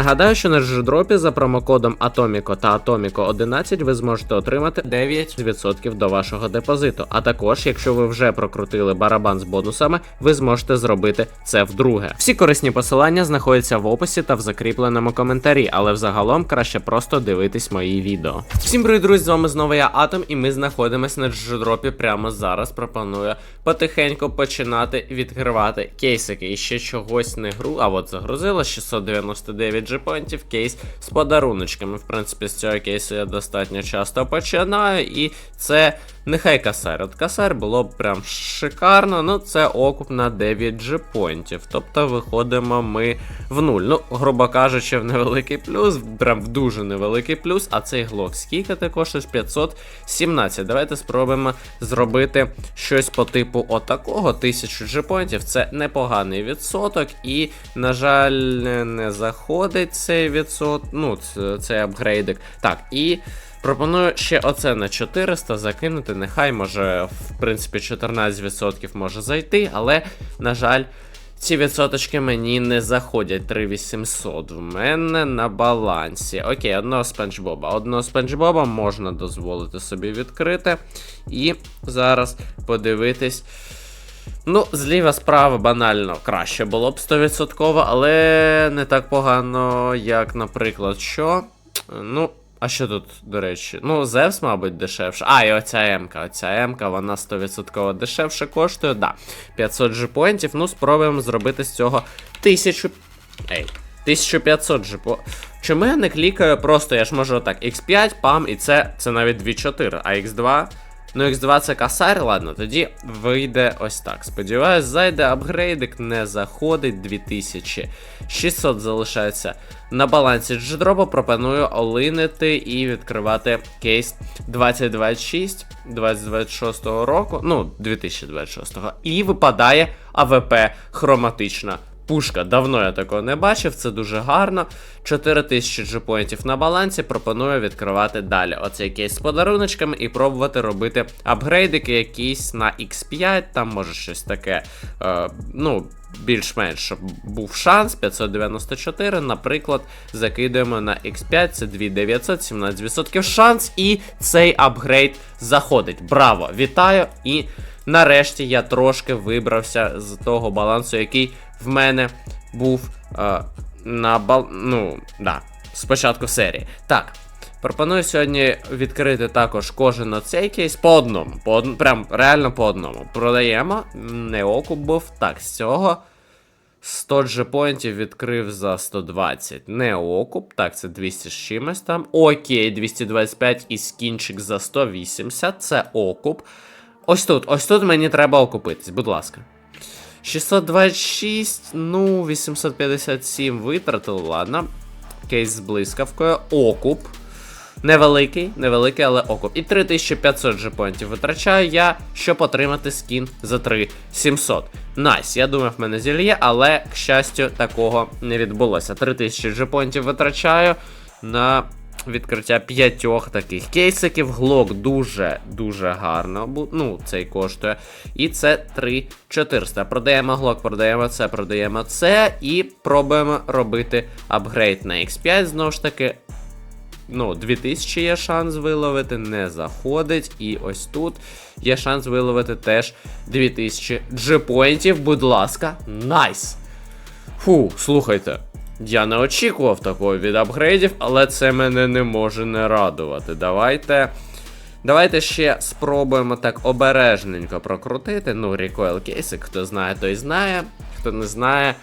Нагадаю, що на джедропі за промокодом Atomico та Atomico 11 ви зможете отримати 9% до вашого депозиту. А також, якщо ви вже прокрутили барабан з бонусами, ви зможете зробити це вдруге. Всі корисні посилання знаходяться в описі та в закріпленому коментарі, але взагалом краще просто дивитись мої відео. Всім привіт, друзі, з вами знову я Атом, і ми знаходимося на джедропі прямо зараз. Пропоную потихеньку починати відкривати кейсики. І ще чогось не гру. А от загрузила 699 джепонтів, кейс з подаруночками. В принципі, з цього кейсу я достатньо часто починаю, і це нехай касар. От касар було б прям шикарно. Ну, це окуп на 9 джепонтів. Тобто виходимо ми в нуль. Ну, грубо кажучи, в невеликий плюс, прям в дуже невеликий плюс. А цей глок скільки коштуєш 517. Давайте спробуємо зробити щось по типу отакого. 1000 джепонтів. Це непоганий відсоток. І, на жаль, не заходить цей відсоток. Ну, цей апгрейдик. Так, і. Пропоную ще оце на 400 закинути. Нехай може, в принципі, 14% може зайти, але, на жаль, ці відсоточки мені не заходять. 3800 в мене на балансі. Окей, одного спанчбоба. Одного спанчбоба можна дозволити собі відкрити. І зараз подивитись. Ну, зліва справа банально краще було б 100%, але не так погано, як, наприклад, що. Ну, а що тут, до речі? Ну, Зевс, мабуть, дешевше. А, і оця М-ка. Оця М-ка, вона 100% дешевше коштує. Да. 500 джипоінтів. Ну, спробуємо зробити з цього 1000. Ей. 1500 джипо. Чому я не клікаю просто, я ж можу отак, X5, пам, і це, це навіть 2.4, а X2. Ну, X2 це касар, ладно, тоді вийде ось так. Сподіваюсь, зайде апгрейдик, не заходить 2600 залишається на балансі джедропу. Пропоную олинити і відкривати кейс 2026 2026 року, ну, 2026. І випадає АВП хроматична. Пушка, давно я такого не бачив, це дуже гарно. 4000 джепоінтів на балансі. Пропоную відкривати далі. Оцей кейс з подаруночками і пробувати робити апгрейдики якісь на X5, там може щось таке. Е, ну, більш-менш, щоб був шанс 594, наприклад, закидуємо на X5, це 2900, 17% шанс, і цей апгрейд заходить. Браво! Вітаю! І нарешті я трошки вибрався з того балансу, який в мене був е, на бал. Ну, да, спочатку серії. Так. Пропоную сьогодні відкрити також кожен оцей кейс по одному. По од... Прям реально по одному. Продаємо. Не окуп був. Так, з цього 100 джепоінтів відкрив за 120. Не окуп. Так, це 200 з чимось там. Окей, 225 і скінчик за 180. Це окуп. Ось тут, ось тут мені треба окупитись, будь ласка. 626, ну, 857 витратили, ладно. Кейс з блискавкою. Окуп. Невеликий, невеликий, але окуп. І 3500 джепонтів витрачаю я, щоб отримати скін за 3700. Найс, я думав, в мене зільє, але, к щастю, такого не відбулося. 3000 джепонтів витрачаю на відкриття п'ятьох таких кейсиків. Глок дуже-дуже гарно. Ну, цей коштує. І це 3400. Продаємо глок, продаємо це, продаємо це. І пробуємо робити апгрейд на X5. Знову ж таки, ну, 2000 є шанс виловити, не заходить. І ось тут є шанс виловити теж 2000 джепоінтів. Будь ласка, найс! Фу, слухайте. Я не очікував такого від апгрейдів, але це мене не може не радувати. Давайте. Давайте ще спробуємо так обережненько прокрутити. Ну, recoil кейсик, хто знає, той знає. Хто не знає,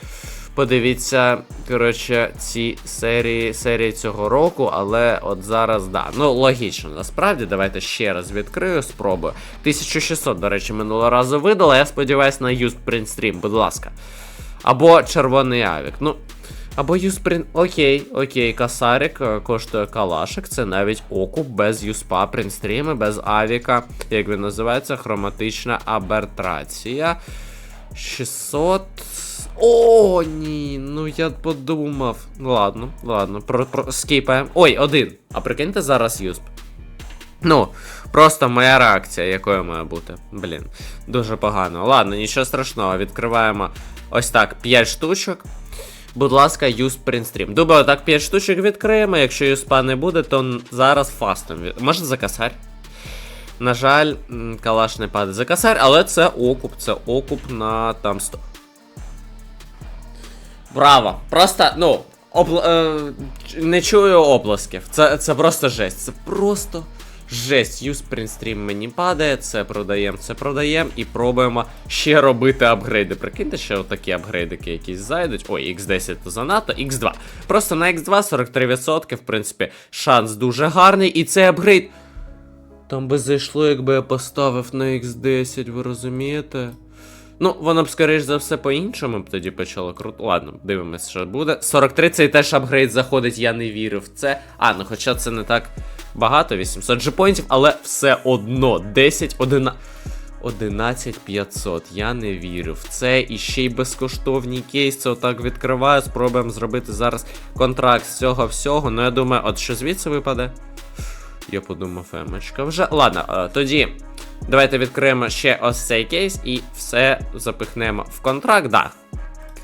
подивіться, коротше, ці серії серії цього року, але от зараз, да. Ну, логічно, насправді, давайте ще раз відкрию, спробую. 1600, до речі, минулого разу видала. Я сподіваюся на Used Print Stream, будь ласка. Або червоний авік. Ну. Або Юсприн. Окей, окей, касарик е, коштує калашик. Це навіть окуп без юспа, принстріми, без авіка. Як він називається? Хроматична абертрація. 600. О, ні, ну я подумав. Ладно, ладно, про, про, скіпаємо. Ой, один. А прикиньте зараз юсп. Ну, просто моя реакція, якою має бути. Блін, дуже погано. Ладно, нічого страшного, відкриваємо ось так 5 штучок. Будь ласка, use print. Думаю, так 5 штучок відкриємо. Якщо юспа не буде, то зараз фастом. Може за косарь? На жаль, калаш не падає за косарь, але це окуп, це окуп на там 100. Браво! Просто, ну, обл... е, не чую оплесків. Це, це просто жесть. Це просто жесть. Use print мені падає, це продаємо, це продаємо і пробуємо ще робити апгрейди. Прикиньте, ще отакі апгрейдики якісь зайдуть. Ой, X10 то занадто, X2. Просто на X2 43%, в принципі, шанс дуже гарний, і цей апгрейд. Там би зайшло, якби я поставив на X10, ви розумієте? Ну, воно б, скоріш за все, по-іншому б тоді почало круто. Ладно, дивимось, що буде. 43 цей теж апгрейд заходить, я не вірив в це. А, ну хоча це не так багато, 800 джепоінтів, але все одно 10, 11. 11500, я не вірю в це. І ще й безкоштовні кейси отак відкриваю. Спробуємо зробити зараз контракт з цього всього. Ну я думаю, от що звідси випаде. Я подумав, емочка вже. Ладно, е, тоді давайте відкриємо ще ось цей кейс і все запихнемо в контракт. Да.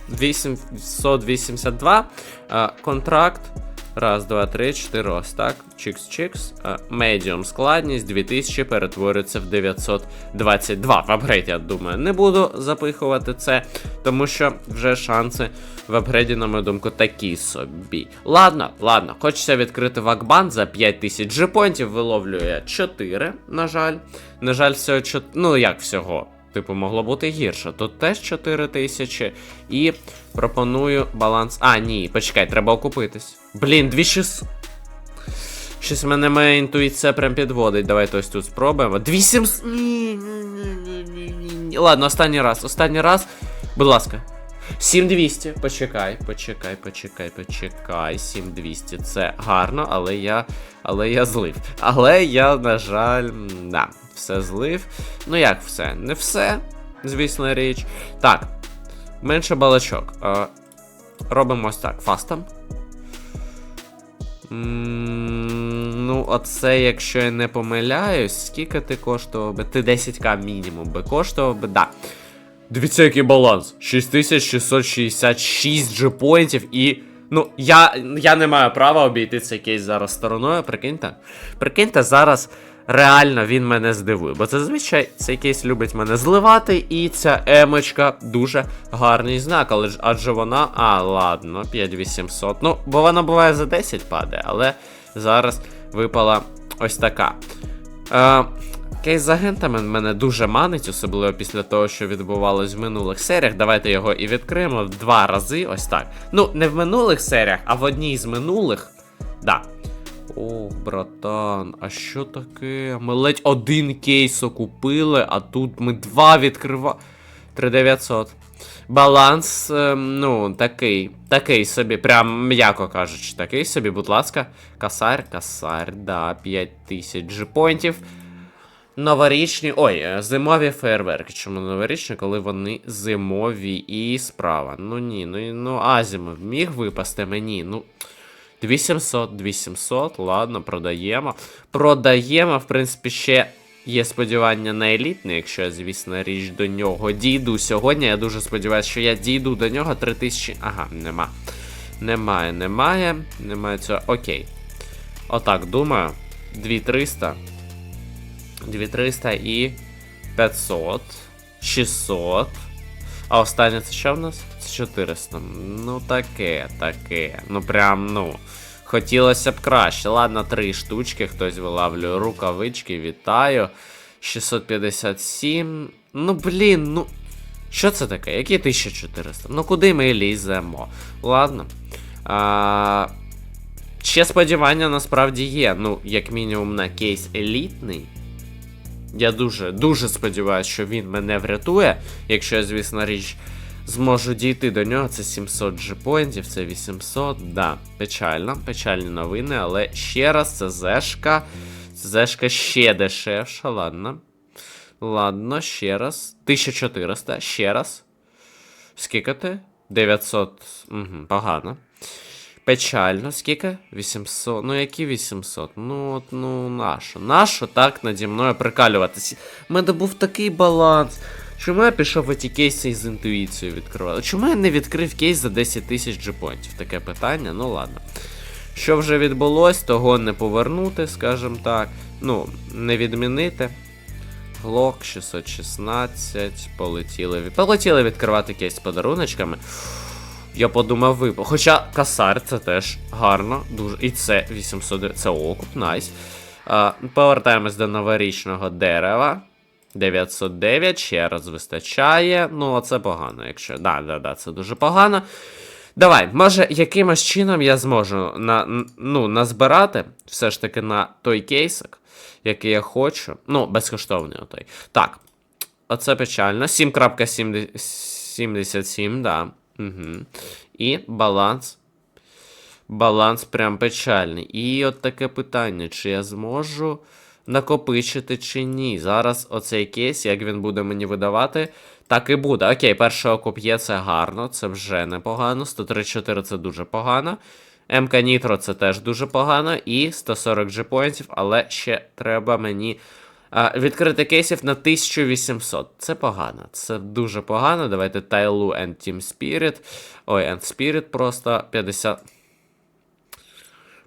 882 е, контракт. Раз, два, три, чотири, ось так. Чікс-чікс. Е, Медіум складність 2000 перетворюється в 922. В апгрейд, я думаю, не буду запихувати це, тому що вже шанси в апгрейді, на мою думку, такі собі. Ладно, ладно, хочеться відкрити вакбан за 5000 джепонтів, виловлює 4, на жаль. На жаль, всього 4, ну як всього. Типу, могло бути гірше. Тут теж 4 тисячі. І пропоную баланс. А, ні, почекай, треба окупитись. Блін, 2600. Щось мене моя інтуїція прям підводить. Давайте ось тут спробуємо. 2700. Ні, ні, ні, ні, ні, ні. Ладно, останній раз. Останній раз. Будь ласка. 7200. Почекай, почекай, почекай, почекай. 7200. Це гарно, але я. Але я злив. Але я, на жаль, да, все злив. Ну як все? Не все, звісно річ. Так. Менше балачок. Е, робимо ось так. Фастом. Ну, оце, якщо я не помиляюсь, скільки ти коштував би? Ти 10к мінімум би коштував би, да. Дивіться, який баланс. 6666 джепоінтів і. Ну, я, я не маю права обійти цей кейс зараз стороною, прикиньте. Прикиньте, зараз реально він мене здивує. Бо зазвичай цей кейс любить мене зливати, і ця емочка дуже гарний знак. Але ж адже вона. А, ладно, 5800. Ну, бо вона буває за 10 падає, але зараз випала ось така. Е, Кейс з мене дуже манить, особливо після того, що відбувалось в минулих серіях. Давайте його і відкриємо в два рази. Ось так. Ну, не в минулих серіях, а в одній з минулих. Да. О, братан, а що таке? Ми ледь один кейс окупили, а тут ми два відкриваємо. 3900. Баланс, ем, ну, такий. Такий собі, прям м'яко кажучи, такий собі, будь ласка. Касар, касар, да, 5000 джипонтів. Новорічні. Ой, е, зимові фейерверки. Чому новорічні, коли вони зимові і справа. Ну ні, ну ну Азімов міг випасти мені. Ну. 2700, 2700, ладно, продаємо. Продаємо, в принципі, ще є сподівання на елітний, якщо я, звісно, річ до нього дійду сьогодні. Я дуже сподіваюся, що я дійду до нього 3000. Ага, нема. Немає, немає. Немає цього. Окей. Отак, думаю. 2300. 2300 і 500. 600. А останнє це що в нас? Це 400. Ну таке, таке. Ну прям, ну. Хотілося б краще. Ладно, три штучки, хтось вилавлює рукавички, вітаю. 657. Ну, блін, ну. Що це таке? Які 1400? Ну куди ми ліземо? Ладно. А, ще сподівання насправді є. Ну, як мінімум, на кейс елітний. Я дуже, дуже сподіваюся, що він мене врятує. Якщо я, звісно, річ зможу дійти до нього, це 700 джепоінтів, це 800. Да, печально, печальні новини, але ще раз, це зешка. Зешка ще дешевша, ладно. Ладно, ще раз. 1400, ще раз. Скільки ти? 900. Угу, погано. Печально, скільки? 800. Ну, які 800? Ну, от, ну, нащо? Нащо так наді мною прикалюватися? У мене був такий баланс. Чому я пішов в ті кейси із інтуїцією відкривати? Чому я не відкрив кейс за 10 тисяч джепонтів? Таке питання, ну ладно. Що вже відбулось, того не повернути, скажімо так. Ну, не відмінити. Глок 616. Полетіли. Полетіли відкривати кейс з подаруночками. Я подумав випав. Хоча касар це теж гарно, дуже. І це 800. Це окуп, найс. А, повертаємось до новорічного дерева. 909, ще раз вистачає. Ну, це погано, якщо. Да, да, да, це дуже погано. Давай, може, якимось чином я зможу на, ну, назбирати все ж таки на той кейсик, який я хочу. Ну, безкоштовний отой. Так. Оце печально. 7.77, да. Угу. І баланс. Баланс прям печальний. І от таке питання: чи я зможу накопичити чи ні? Зараз оцей кейс, як він буде мені видавати, так і буде. Окей, перший окуп є, це гарно, це вже непогано. 134 це дуже погано. МК Нітро це теж дуже погано. І 140 G-поінтів, але ще треба мені. Відкрити кейсів на 1800. Це погано. Це дуже погано. Давайте Тайлу and Team Spirit. Ой, and Spirit просто 50.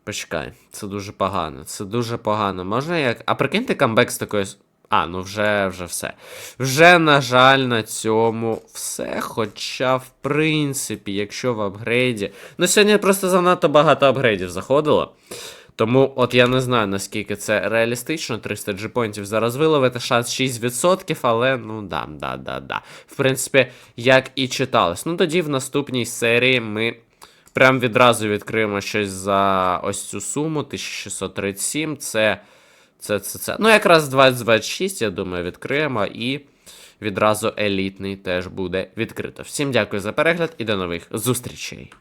Почекай, це дуже погано. Це дуже погано. Можна як. А прикиньте камбек з такою. А, ну вже, вже все. Вже, на жаль, на цьому все. Хоча, в принципі, якщо в апгрейді. Ну, сьогодні просто занадто багато апгрейдів заходило. Тому, от я не знаю, наскільки це реалістично. 300 джипонтів зараз виловити, шанс 6%, але ну да, да, да, да. В принципі, як і читалось. Ну тоді в наступній серії ми прям відразу відкриємо щось за ось цю суму 1637. Це. Це, це, це. Ну, якраз 2026, я думаю, відкриємо і відразу елітний теж буде відкрито. Всім дякую за перегляд і до нових зустрічей.